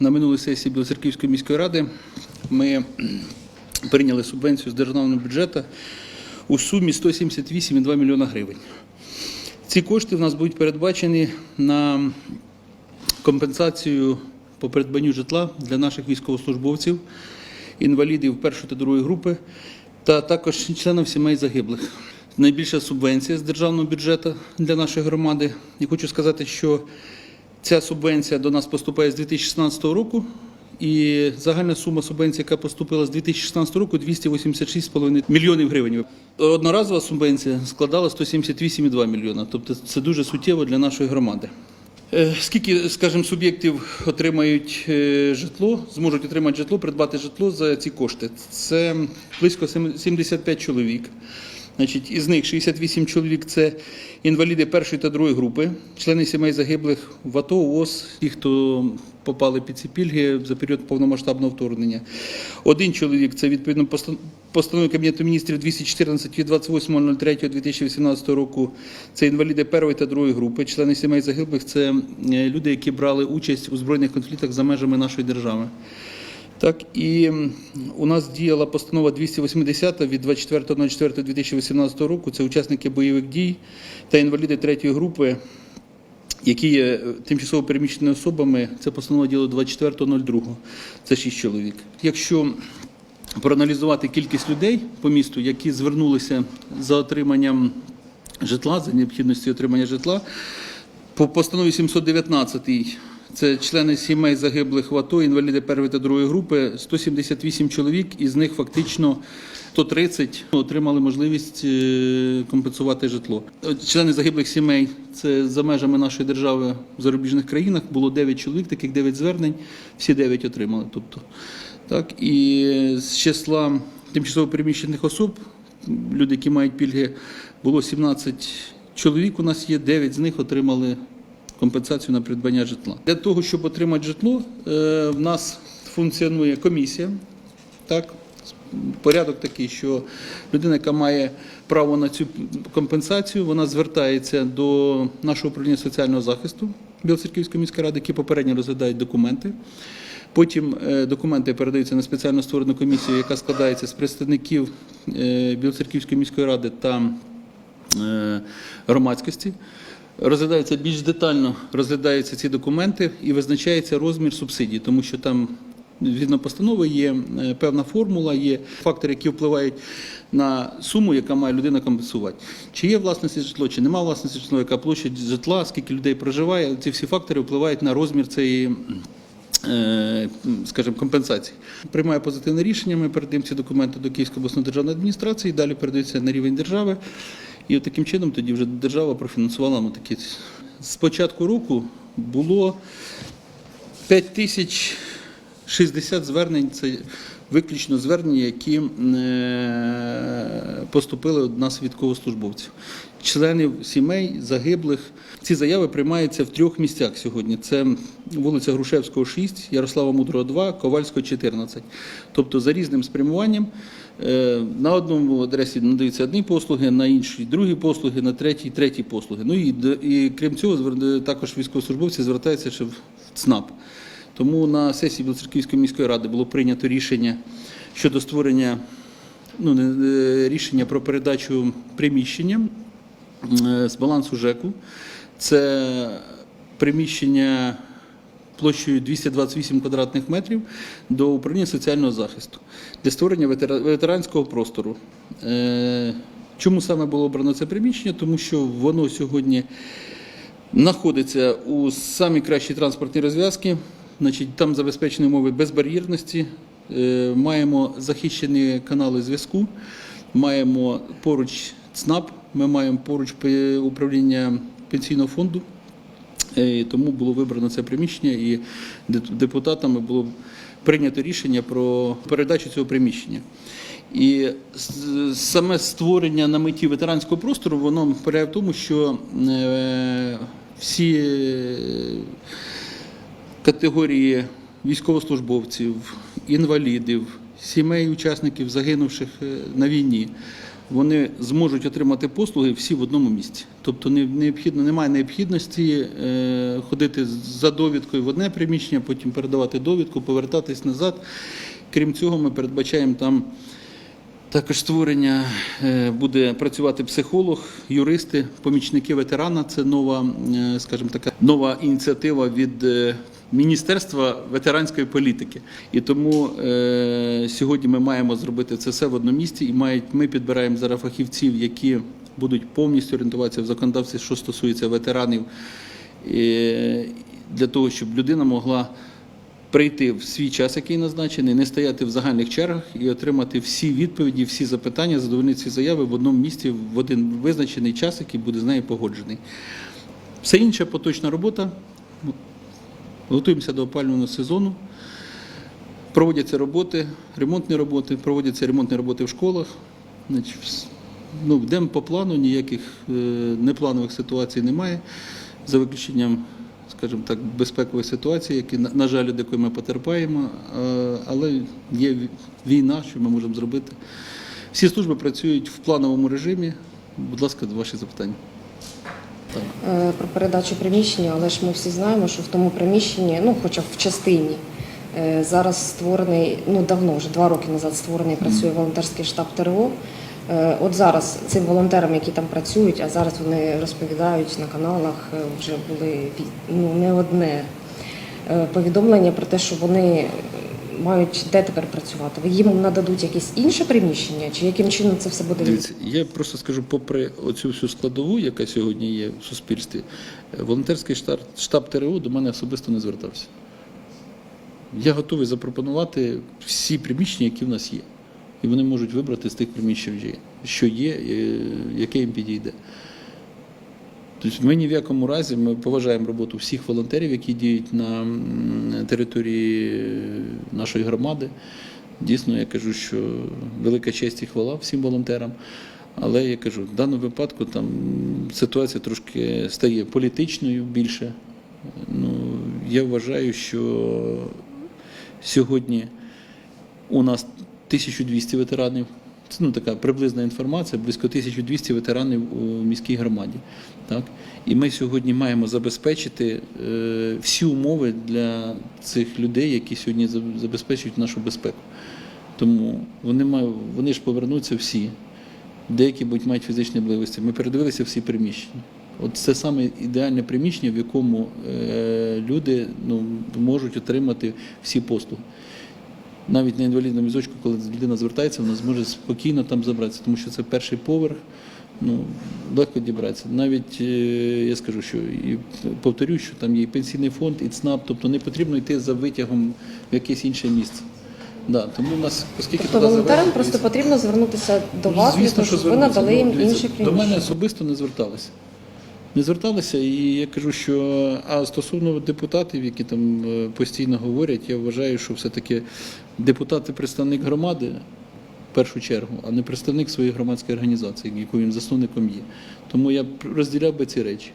на минулій сесії Білоцерківської міської ради ми прийняли субвенцію з державного бюджету у сумі 178,2 мільйона гривень. Ці кошти в нас будуть передбачені на компенсацію по придбанню житла для наших військовослужбовців, інвалідів першої та другої групи, та також членів сімей загиблих. Найбільша субвенція з державного бюджету для нашої громади. І хочу сказати, що ця субвенція до нас поступає з 2016 року. І загальна сума субвенції, яка поступила з 2016 року, 286,5 мільйонів гривень. Одноразова субвенція складала 178,2 мільйона. Тобто це дуже суттєво для нашої громади. Е, Скільки, скажімо, суб'єктів отримають е, житло, зможуть отримати житло, придбати житло за ці кошти? Це близько 75 чоловік. Значить, із них 68 чоловік це інваліди першої та другої групи, члени сімей загиблих в АТО, ООС, ті, хто попали під ці пільги за період повномасштабного вторгнення. Один чоловік це відповідно постан- постанови Кабінету міністрів 214 від 28.03.2018 року. Це інваліди першої та другої групи, члени сімей загиблих це е, люди, які брали участь у збройних конфліктах за межами нашої держави. Так, і у нас діяла постанова 280 від 24.04.2018 року. Це учасники бойових дій та інваліди третьої групи, які є е, тимчасово переміщеними особами. Це постанова діяла 24.02. Це 6 чоловік. Якщо проаналізувати кількість людей по місту, які звернулися за отриманням житла, за необхідності отримання житла, по постанові 719 це члени сімей загиблих в АТО, інваліди першої та другої групи, 178 чоловік, із них фактично 130 отримали можливість е, компенсувати житло. Члени загиблих сімей це за межами нашої держави в зарубіжних країнах було 9 чоловік, таких 9 звернень, всі 9 отримали. Тобто, так, і з числа тимчасово переміщених особ, люди, які мають пільги, було 17 чоловік. У нас є 9 з них отримали компенсацію на придбання житла. Для того, щоб отримати житло, е, в нас функціонує комісія. Так, порядок такий, що людина, яка має право на цю компенсацію, вона звертається до нашого управління соціального захисту Білоцерківської міської ради, які попередньо розглядають документи. Потім е, документи передаються на спеціально створену комісію, яка складається з представників е, Білоцерківської міської ради та громадськості. Розглядаються більш детально розглядаються ці документи і визначається розмір субсидій, тому що там згідно постанови є е, певна формула, є фактори, які впливають на суму, яка має людина компенсувати. Чи є власності житло, чи немає власності житло, яка площа житла, скільки людей проживає. Ці всі фактори впливають на розмір цієї. е, Скажімо, компенсації. Приймає позитивне рішення. Ми передаємо ці документи до Київської обласної державної адміністрації, далі передаються на рівень держави. І таким чином тоді вже держава профінансувала ну, такі. З початку року було 5 тисяч 60 звернень. Це виключно звернення, які е, поступили від нас військовослужбовців. Членів сімей загиблих. Ці заяви приймаються в трьох місцях сьогодні. Це вулиця Грушевського, 6, Ярослава Мудрого, 2, Ковальського, 14. Тобто за різним спрямуванням на одному адресі надаються одні послуги, на іншій другі послуги, на третій треті послуги. Ну і, і крім цього, також військовослужбовці звертаються ще в ЦНАП. Тому на сесії Білоцерківської міської ради було прийнято рішення щодо створення ну, е, рішення про передачу приміщення е, з балансу ЖЕКу. Це приміщення площею 228 квадратних метрів до управління соціального захисту для створення ветеранського простору. Е, Чому саме було обрано це приміщення? Тому що воно сьогодні знаходиться у самій кращій транспортній розв'язці. Значить, там забезпечені умови безбар'єрності, е, маємо захищені канали зв'язку, маємо поруч ЦНАП, ми маємо поруч управління пенсійного фонду. Е, Тому було вибрано це приміщення, і деп- депутатами було прийнято рішення про передачу цього приміщення. І саме створення на меті ветеранського простору, воно полягає в тому, що е, всі категорії військовослужбовців, інвалідів, сімей учасників загинувших е, на війні, вони зможуть отримати послуги всі в одному місці. Тобто не- необхідно, немає необхідності е, ходити за довідкою в одне приміщення, потім передавати довідку, повертатись назад. Крім цього, ми передбачаємо там також створення е, буде працювати психолог, юристи, помічники ветерана. Це нова, е, скажімо така, нова ініціатива від Міністерства ветеранської політики. І тому е, сьогодні ми маємо зробити це все в одному місці, і мають ми підбираємо зараз фахівців, які будуть повністю орієнтуватися в законодавстві, що стосується ветеранів, е, для того, щоб людина могла прийти в свій час, який назначений, не стояти в загальних чергах і отримати всі відповіді, всі запитання, задовольнити ці заяви в одному місці в один визначений час, який буде з нею погоджений. Все інше поточна робота. Готуємося до опалювального сезону. Проводяться роботи, ремонтні роботи, проводяться ремонтні роботи в школах. Ну, йдемо по плану, ніяких е, непланових ситуацій немає, за виключенням, скажімо так, безпекової ситуації, які, на, жаль, від якої ми потерпаємо, але є війна, що ми можемо зробити. Всі служби працюють в плановому режимі. Будь ласка, ваші запитання. Е, про передачу приміщення, але ж ми всі знаємо, що в тому приміщенні, ну хоча б в частині, е, зараз створений, ну давно вже два роки назад створений працює волонтерський штаб ТРО. Е, От зараз цим волонтерам, які там працюють, а зараз вони розповідають на каналах, вже були ну, не одне повідомлення про те, що вони мають де тепер працювати. Їм нададуть якесь інше приміщення, чи яким чином це все буде Дивіться, я просто скажу, попри оцю всю складову, яка сьогодні є в суспільстві, е, волонтерський штаб, штаб ТРО до мене особисто не звертався. Я готовий запропонувати всі приміщення, які в нас є. І вони можуть вибрати з тих приміщень, що є- е, яке їм підійде. Тобто ми ні в якому разі ми поважаємо роботу всіх волонтерів, які діють на території нашої громади. Дійсно, я кажу, що велика честь і хвала всім волонтерам. Але я кажу, в даному випадку там ситуація трошки стає політичною більше. Ну, я вважаю, що сьогодні у нас 1200 ветеранів. Це ну, така приблизна інформація, близько 1200 ветеранів у міській громаді. Так? І ми сьогодні маємо забезпечити е, всі умови для цих людей, які сьогодні забезпечують нашу безпеку. Тому вони, мають, вони ж повернуться всі. Деякі будуть мають фізичні можливості. Ми передивилися всі приміщення. От це саме ідеальне приміщення, в якому е, люди ну, можуть отримати всі послуги. Навіть на інвалідному візочку, коли людина звертається, вона зможе спокійно там забратися, тому що це перший поверх, ну, легко дібратися. Навіть е, я скажу, що і повторюю, що там є і пенсійний фонд, і ЦНАП, тобто не потрібно йти за витягом в якесь інше місце. Да, тому у нас, оскільки Тобто волонтерам просто потрібно звернутися до вас, для того, щоб ви надали їм Ну, дивіться, інше До мене особисто не зверталися. Не зверталися, і я кажу, що а стосовно депутатів, які там е, постійно говорять, я вважаю, що все-таки депутати представник громади в першу чергу, а не представник своєї громадської організації, якою він засновником є. Тому я розділяв би ці речі.